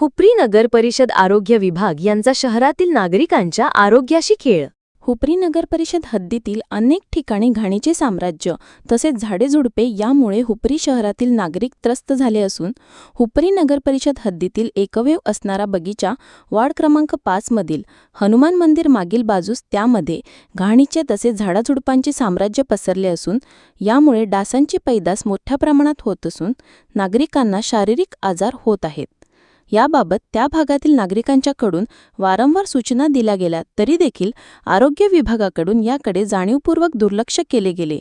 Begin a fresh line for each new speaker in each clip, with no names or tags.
हुपरी नगर परिषद आरोग्य विभाग यांचा शहरातील नागरिकांच्या आरोग्याशी खेळ.
हुपरी नगर परिषद हद्दीतील अनेक ठिकाणी घाणीचे साम्राज्य तसेच झाडेझुडपे यामुळे हुपरी शहरातील नागरिक त्रस्त झाले असून हुपरी नगर परिषद हद्दीतील एकमेव असणारा बगीचा वार्ड क्रमांक पाचमधील हनुमान मंदिर मागील बाजूस त्यामध्ये घाणीचे तसेच झाडाझुडपांचे साम्राज्य पसरले असून यामुळे डासांची पैदास मोठ्या प्रमाणात होत असून नागरिकांना शारीरिक आजार होत आहेत. याबाबत त्या भागातील नागरिकांच्याकडून वारंवार सूचना दिल्या गेल्या तरी देखील आरोग्य विभागाकडून याकडे जाणीवपूर्वक दुर्लक्ष केले गेले.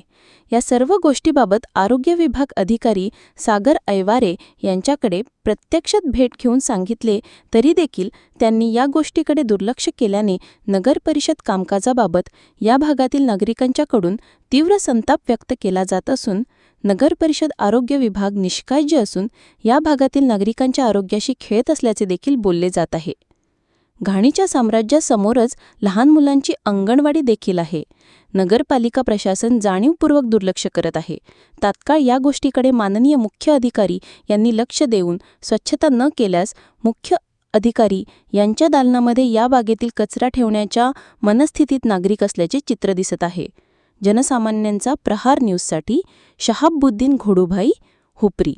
या सर्व गोष्टीबाबत आरोग्य विभाग अधिकारी सागर ऐवारे यांच्याकडे प्रत्यक्षात भेट घेऊन सांगितले तरी देखील त्यांनी या गोष्टीकडे दुर्लक्ष केल्याने नगर परिषद कामकाजाबाबत या भागातील नागरिकांच्याकडून तीव्र संताप व्यक्त केला जात असून नगरपरिषद आरोग्य विभाग निष्काळजी असून या भागातील नागरिकांच्या आरोग्याशी खेळत असल्याचे देखील बोलले जात आहे. घाणीच्या साम्राज्यासमोरच लहान मुलांची अंगणवाडी देखील आहे. नगरपालिका प्रशासन जाणीवपूर्वक दुर्लक्ष करत आहे. तात्काळ या गोष्टीकडे माननीय मुख्य अधिकारी यांनी लक्ष देऊन स्वच्छता न केल्यास मुख्य अधिकारी यांच्या दालनामध्ये या बागेतील कचरा ठेवण्याच्या मनस्थितीत नागरिक असल्याचे चित्र दिसत आहे. जनसामान्यांचा प्रहार न्यूजसाठी शहाबुद्दीन घोडूभाई हुपरी.